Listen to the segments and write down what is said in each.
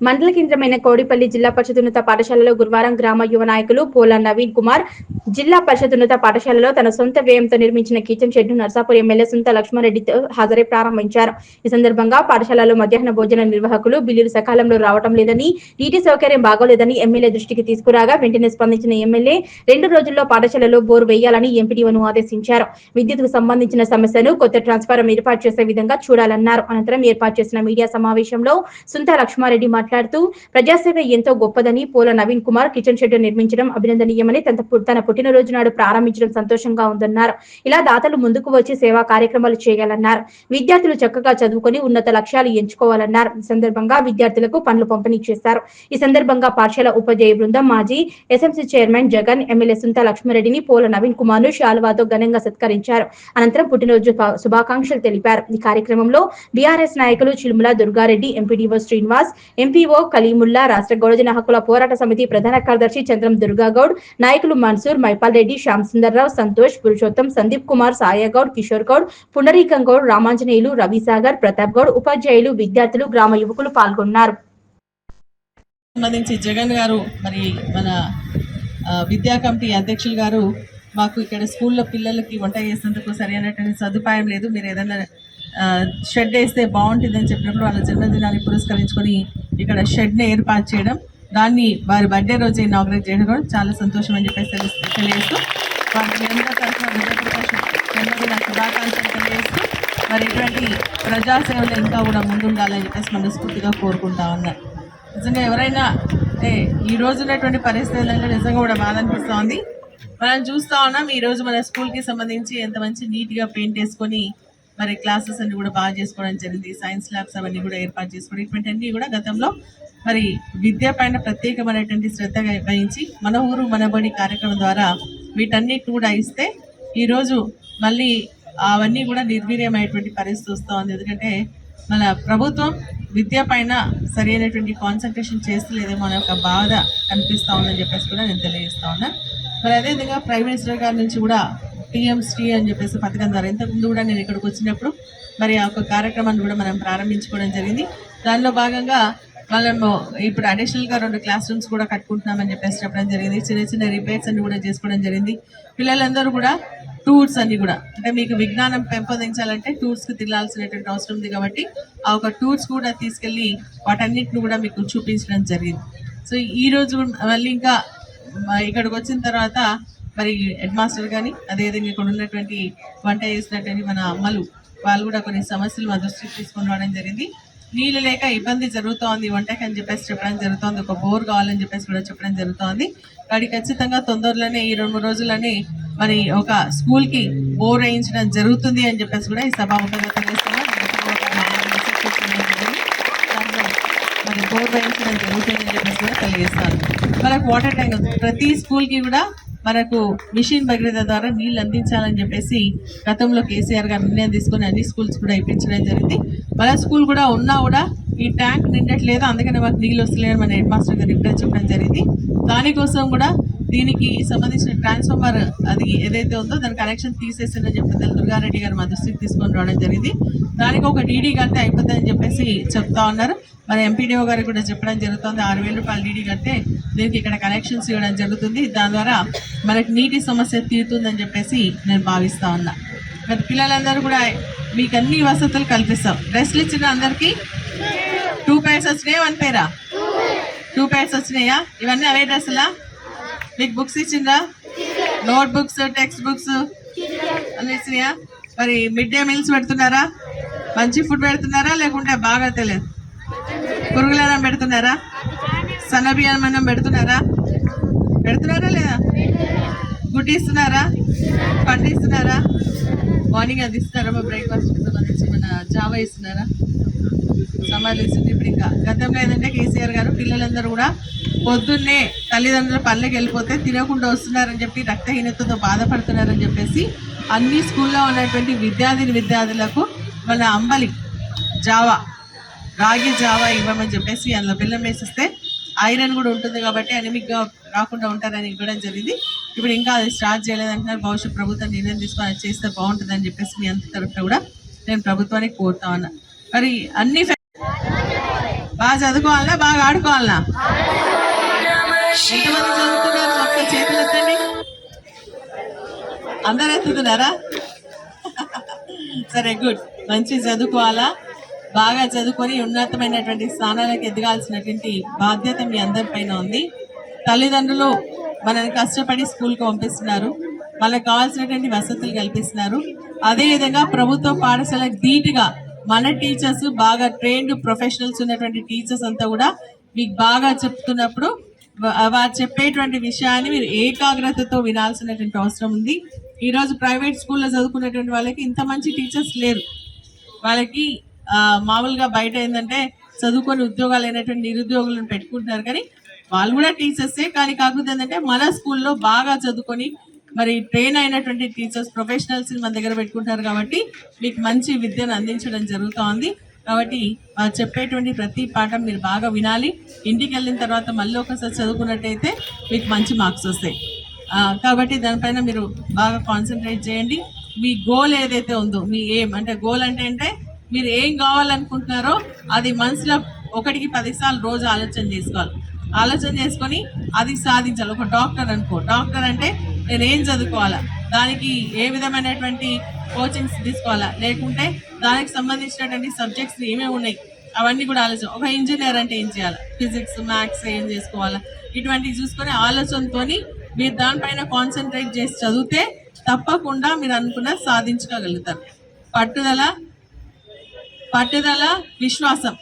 మండల కేంద్రమైన కోడిపల్లి జిల్లా పరిషత్ ఉన్నత పాఠశాలలో గురువారం గ్రామ యువ నాయకులు పోల నవీన్ కుమార్ జిల్లా పరిషత్ ఉన్నత పాఠశాలలో తన సొంత వ్యయంతో నిర్మించిన కిచెన్ షెడ్ను నర్సాపూర్ ఎమ్మెల్యే సొంత లక్ష్మారెడ్డితో హాజరై ప్రారంభించారు. ఈ సందర్భంగా పాఠశాలలో మధ్యాహ్న భోజన నిర్వాహకులు బిల్లులు సకాలంలో రావటం లేదని నీటి సౌకర్యం బాగోలేదని ఎమ్మెల్యే దృష్టికి తీసుకురాగా వెంటనే స్పందించిన ఎమ్మెల్యే రెండు రోజుల్లో పాఠశాలలో బోరు వేయాలని ఎంపీడీఓను ఆదేశించారు. విద్యుత్కు సంబంధించిన సమస్యను కొత్త ట్రాన్స్ఫారం ఏర్పాటు చేసే విధంగా చూడాలన్నారు. అనంతరం ఏర్పాటు చేసిన మీడియా సమావేశంలో సుంత లక్ష్మారెడ్డి మాట్లాడుతూ ప్రజాసేవ ఎంతో గొప్పదని పోల నవీన్ కుమార్ కిచెన్ షెడ్ నిర్మించడం అభినందనీయమని తన తన పుట్టినరోజు నాడు ప్రారంభించడం సంతోషంగా ఉందన్నారు. ఇలా దాతలు ముందుకు వచ్చి సేవా కార్యక్రమాలు చేయాలన్నారు. విద్యార్థులు చక్కగా చదువుకొని ఉన్నత లక్ష్యాలు ఎంచుకోవాలన్నారు. ఈ సందర్భంగా విద్యార్థులకు పనులు పంపిణీ చేశారు. ఈ సందర్భంగా పాఠశాల ఉపాధ్యాయ బృందం మాజీ SMC chairman Jagan MLA Suntha లక్ష్మారెడ్డిని Pola Naveen కుమార్ను శాలువాతో ఘనంగా సత్కరించారు. అనంతరం పుట్టినరోజు శుభాకాంక్షలు తెలిపారు. ఈ కార్యక్రమంలో బీఆర్ఎస్ నాయకులు Chilumula Durgareddy MPDO Srinivas MP MPO Kaleemullah రాష్ట్ర గౌడజన హక్కుల పోరాట సమితి ప్రధాన కార్యదర్శి చంద్రం దుర్గాగౌడ్ నాయకులు మన్సూర్ మైపాల్ రెడ్డి శ్యామ్ సుందర్రావు సంతోష్ పురుషోత్తం సందీప్ కుమార్ సాయగౌడ్ కిషోర్ గౌడ్ పుండరీకం గౌడ్ రామాంజనేయులు రవిసాగర్ ప్రతాప్ గౌడ్ ఉపాధ్యాయులు విద్యార్థులు గ్రామ యువకులు పాల్గొన్నారు. సంబంధించి జగన్ గారు మరి మన విద్యా కమిటీ అధ్యక్షులు గారు మాకు ఇక్కడ స్కూల్లో పిల్లలకి వంట చేసేందుకు సరైనటువంటి సదుపాయం లేదు. మీరు ఏదైనా షెడ్ వేస్తే బాగుంటుందని చెప్పినప్పుడు వాళ్ళ జన్మదినాన్ని పురస్కరించుకొని ఇక్కడ షెడ్ని ఏర్పాటు చేయడం దాన్ని వారి బర్త్డే రోజు ఇనాగ్రేట్ చేయడం చాలా సంతోషం అని చెప్పేసి తెలుసు తెలియజేస్తూ వారి మీ తరఫున జన్మదిన శుభాకాంక్షలు తెలియజేస్తూ మరి ఇటువంటి ప్రజాసేవలు ఇంకా కూడా ముందుండాలని చెప్పేసి మనస్ఫూర్తిగా కోరుకుంటా ఉన్నారు నిజంగా ఎవరైనా అంటే ఈ రోజు ఉన్నటువంటి పరిస్థితులలో నిజంగా కూడా బాధ అనిపిస్తూ ఉంది మనం చూస్తా ఉన్నాం ఈ రోజు మన స్కూల్కి సంబంధించి ఎంత మంచి నీట్గా పెయింట్ వేసుకొని మరి క్లాసెస్ అన్ని కూడా బాగా చేసుకోవడం జరిగింది. సైన్స్ ల్యాబ్స్ అవన్నీ కూడా ఏర్పాటు చేసుకోవడం. ఇటువంటి అన్ని కూడా గతంలో మరి విద్య పైన ప్రత్యేకమైనటువంటి శ్రద్ధ వహించి మన ఊరు మనబడి కార్యక్రమం ద్వారా వీటన్నిటి కూడా ఇస్తే ఈరోజు మళ్ళీ అవన్నీ కూడా నిర్వీర్యమైనటువంటి పరిస్థితి వస్తూ ఉంది ఎందుకంటే మన ప్రభుత్వం విద్య పైన సరైనటువంటి కాన్సన్ట్రేషన్ చేస్తలేదేమో అనే ఒక బాధ కనిపిస్తూ ఉందని చెప్పేసి కూడా నేను తెలియజేస్తా ఉన్నా. మరి అదేవిధంగా ప్రైమ్ మినిస్టర్ గారి నుంచి కూడా టీఎంసీ అని చెప్పేసి పథకం ద్వారా. ఇంతకుముందు కూడా నేను ఇక్కడికి వచ్చినప్పుడు మరి ఆ ఒక కార్యక్రమాన్ని కూడా మనం ప్రారంభించుకోవడం జరిగింది. దానిలో భాగంగా మనము ఇప్పుడు అడిషనల్గా రెండు క్లాస్ రూమ్స్ కూడా కట్టుకుంటున్నామని చెప్పేసి చెప్పడం జరిగింది. చిన్న చిన్న రిపేర్స్ అన్ని కూడా చేసుకోవడం జరిగింది. పిల్లలందరూ కూడా టూర్స్ అన్ని కూడా అంటే మీకు విజ్ఞానం పెంపొందించాలంటే టూర్స్కి తిరగాల్సినటువంటి అవసరం ఉంది కాబట్టి ఆ ఒక టూర్స్ కూడా తీసుకెళ్ళి వాటన్నిటిని కూడా మీకు చూపించడం జరిగింది. సో ఈరోజు మళ్ళీ ఇంకా ఇక్కడికి వచ్చిన తర్వాత మరి హెడ్ మాస్టర్ కానీ అదేవిధంగా ఇక్కడ ఉన్నటువంటి వంట చేసినటువంటి మన అమ్మలు వాళ్ళు కూడా కొన్ని సమస్యలు మా దృష్టికి తీసుకొని రావడం జరిగింది. నీళ్ళు లేక ఇబ్బంది జరుగుతోంది వంటకి అని చెప్పేసి చెప్పడం జరుగుతోంది. ఒక బోర్ కావాలని చెప్పేసి కూడా చెప్పడం జరుగుతోంది. వాడి ఖచ్చితంగా తొందరలోనే ఈ రెండు రోజులనే మరి ఒక స్కూల్కి బోర్ వేయించడం జరుగుతుంది అని చెప్పేసి కూడా ఈ సభాముఖంగా తెలియజేస్తున్నాం. మరి బోర్ వేయించడం జరుగుతుందని చెప్పేసి కూడా తెలియజేస్తారు మనకు వాటర్ ట్యాంక్ ప్రతి స్కూల్కి కూడా మనకు మిషన్ భగీరథ ద్వారా నీళ్ళు అందించాలని చెప్పేసి గతంలో కేసీఆర్ గారు నిర్ణయం తీసుకొని అన్ని స్కూల్స్ కూడా ఇప్పించడం జరిగింది. మన స్కూల్ కూడా ఉన్నా కూడా ఈ ట్యాంక్ నిండట్లేదు? అందుకని మాకు నీళ్ళు వస్తలేదని మన హెడ్ మాస్టర్ గారు రిప్లై చెప్పడం జరిగింది. దానికోసం కూడా దీనికి సంబంధించిన ట్రాన్స్ఫార్మర్ అది ఏదైతే ఉందో దాని కనెక్షన్ తీసేసిందని చెప్పి దుర్గారెడ్డి గారు మా దృష్టికి తీసుకొని రావడం జరిగింది. దానికి ఒక డీడీ కడితే అయిపోతుందని చెప్పేసి చెప్తా ఉన్నారు. మరి ఎంపీడీఓ గారికి కూడా చెప్పడం జరుగుతుంది. ఆరు వేల రూపాయలు డీడీ కడితే దీనికి ఇక్కడ కనెక్షన్స్ ఇవ్వడం జరుగుతుంది. దాని ద్వారా మనకి నీటి సమస్య తీరుతుందని చెప్పేసి నేను భావిస్తా ఉన్నా. మరి పిల్లలందరూ కూడా మీకు అన్ని వసతులు కల్పిస్తాం. డ్రెస్లు ఇచ్చిన అందరికీ టూ పైర్స్ వచ్చినాయా వన్ పేరా టూ పైర్స్ వచ్చినాయా ఇవన్నీ అవే డ్రెస్సులా? మీకు బుక్స్ ఇచ్చిందా? నోట్ బుక్స్ టెక్స్ట్ బుక్స్ అన్నీ ఇచ్చినాయా మరి మిడ్ డే మీల్స్ పెడుతున్నారా? మంచి ఫుడ్ పెడుతున్నారా? లేకుంటే బాగా తెలియదు పురుగులన్నం పెడుతున్నారా? సన్నబియ్యం అన్నం పెడుతున్నారా? పెడుతున్నారా లేదా? గుడ్డి ఇస్తున్నారా? పండిస్తున్నారా మార్నింగ్ అది ఇస్తున్నారా మా బ్రేక్ఫాస్ట్ సంబంధించి? మన జావా ఇస్తున్నారా? సమాధిస్తుంది ఇప్పుడు ఇంకా. గతంలో ఏంటంటే కేసీఆర్ గారు పిల్లలందరూ కూడా పొద్దున్నే తల్లిదండ్రులు పల్లెకి వెళ్ళిపోతే తినకుండా వస్తున్నారని చెప్పి రక్తహీనతతో బాధపడుతున్నారని చెప్పేసి అన్ని స్కూల్లో ఉన్నటువంటి విద్యార్థిని విద్యార్థులకు మన అంబలి జావా రాగి జావా ఇవ్వమని చెప్పేసి అందులో బెల్లం వేసిస్తే ఐరన్ కూడా ఉంటుంది కాబట్టి అనిమిక్గా రాకుండా ఉంటారని ఇవ్వడం జరిగింది. ఇప్పుడు ఇంకా అది స్టార్ట్ చేయలేదంటున్నారు భవిష్యత్ ప్రభుత్వం నిర్ణయం తీసుకొని చేస్తే బాగుంటుందని చెప్పేసి మీ అంత తరఫున కూడా నేను ప్రభుత్వానికి కోరుతా ఉన్నాను మరి అన్ని బాగా చదువుకోవాలనా? బాగా ఆడుకోవాలనా? ఎంతమంది చదువుతున్నారు ఒకసారి చేతులు ఎత్తండి అందరు ఎత్తుతున్నారా? సరే గుడ్. మంచి చదువుకోవాలా? బాగా చదువుకొని ఉన్నతమైనటువంటి స్థానాలకు ఎదగాల్సినటువంటి బాధ్యత మీ అందరిపైన ఉంది. తల్లిదండ్రులు మనల్ని కష్టపడి స్కూల్కి పంపిస్తున్నారు. వాళ్ళకి కావాల్సినటువంటి వసతులు కల్పిస్తున్నారు. అదేవిధంగా ప్రభుత్వ పాఠశాలకు ధీటుగా మన టీచర్స్ బాగా ట్రైన్డ్ ప్రొఫెషనల్స్ ఉన్నటువంటి టీచర్స్ అంతా కూడా మీకు బాగా చెప్తున్నప్పుడు వారు చెప్పేటువంటి విషయాన్ని మీరు ఏకాగ్రతతో వినాల్సినటువంటి అవసరం ఉంది. ఈరోజు ప్రైవేట్ స్కూల్లో చదువుకునేటువంటి వాళ్ళకి ఇంత మంచి టీచర్స్ లేరు. వాళ్ళకి మామూలుగా బయట ఏంటంటే చదువుకొని ఉద్యోగాలు అయినటువంటి నిరుద్యోగులను పెట్టుకుంటున్నారు కానీ వాళ్ళు కూడా టీచర్సే కానీ కాకపోతే ఏంటంటే మన స్కూల్లో బాగా చదువుకొని మరి ట్రైన్ అయినటువంటి టీచర్స్ ప్రొఫెషనల్స్ మన దగ్గర పెట్టుకుంటారు కాబట్టి మీకు మంచి విద్యను అందించడం జరుగుతోంది. కాబట్టి వారు చెప్పేటువంటి ప్రతి పాఠం మీరు బాగా వినాలి. ఇంటికి వెళ్ళిన తర్వాత మళ్ళీ ఒకసారి చదువుకున్నట్టయితే మీకు మంచి మార్క్స్ వస్తాయి. కాబట్టి దానిపైన మీరు బాగా కాన్సన్ట్రేట్ చేయండి. మీ గోల్ ఏదైతే ఉందో మీ ఏం అంటే గోల్ అంటే అంటే మీరు ఏం కావాలనుకుంటున్నారో అది మనసులో ఒకటికి పదిసార్లు రోజు ఆలోచన చేసుకోవాలి. ఆలోచన చేసుకొని అది సాధించాలి. ఒక డాక్టర్ అనుకో. డాక్టర్ అంటే రేంజ్ చదువుకోవాలా? దానికి ఏ విధమైనటువంటి కోచింగ్స్ తీసుకోవాలా? లేకుంటే దానికి సంబంధించినటువంటి సబ్జెక్ట్స్ ఏమేమి ఉన్నాయి? అవన్నీ కూడా ఆలోచన. ఒక ఇంజనీర్ అంటే ఏం చేయాలి? ఫిజిక్స్ మ్యాథ్స్ ఏం చేసుకోవాలా? ఇటువంటివి చూసుకొని ఆలోచనతోని మీరు దానిపైన కాన్సన్ట్రేట్ చేసి చదివితే తప్పకుండా మీరు అనుకున్న సాధించుకోగలుగుతారు. పట్టుదల పట్టుదల విశ్వాసం.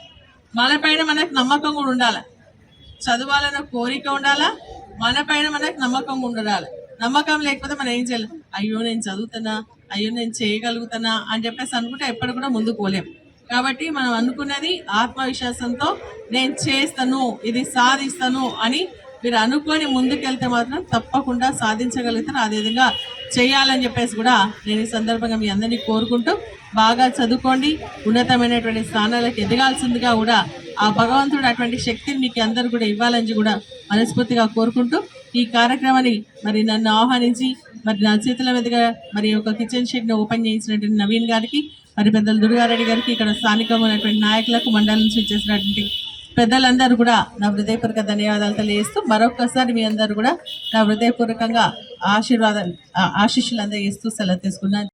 మన పైన మనకు నమ్మకం కూడా ఉండాలి? చదవాలన్న కోరిక ఉండాలా? మన పైన మనకు నమ్మకం ఉండాలి? నమ్మకం లేకపోతే మనం ఏం చేయాలి. అయ్యో నేను చదువుతున్నా అయ్యో నేను చేయగలుగుతానా అని చెప్పేసి అనుకుంటే ఎప్పుడు కూడా ముందుకు పోలేం. కాబట్టి మనం అనుకున్నది ఆత్మవిశ్వాసంతో నేను చేస్తాను ఇది సాధిస్తాను అని మీరు అనుకొని ముందుకెళ్తే మాత్రం తప్పకుండా సాధించగలుగుతారు అదేవిధంగా చేయాలని చెప్పేసి కూడా నేను ఈ సందర్భంగా మీ అందరినీ కోరుకుంటూ బాగా చదువుకోండి. ఉన్నతమైనటువంటి స్థానాలకు ఎదగాల్సిందిగా కూడా ఆ భగవంతుడు అటువంటి శక్తిని మీకు అందరు కూడా ఇవ్వాలని కూడా మనస్ఫూర్తిగా కోరుకుంటూ ఈ కార్యక్రమాన్ని మరి నన్ను ఆహ్వానించి మరి నా చేతుల మీదుగా మరి ఒక కిచెన్ షెడ్ను ఓపెన్ చేయించినటువంటి నవీన్ గారికి మరి పెద్దలు దుర్గారెడ్డి గారికి ఇక్కడ స్థానికంగా ఉన్నటువంటి నాయకులకు మండలం నుంచి వచ్చేసినటువంటి పెద్దలందరూ కూడా నా హృదయపూర్వక ధన్యవాదాలు తెలియజేస్తూ మరొకసారి మీ అందరూ కూడా నా హృదయపూర్వకంగా ఆశీర్వాదాలు ఆ- ఆశీస్సులు అందజేస్తూ సెలవు తీసుకున్నాను.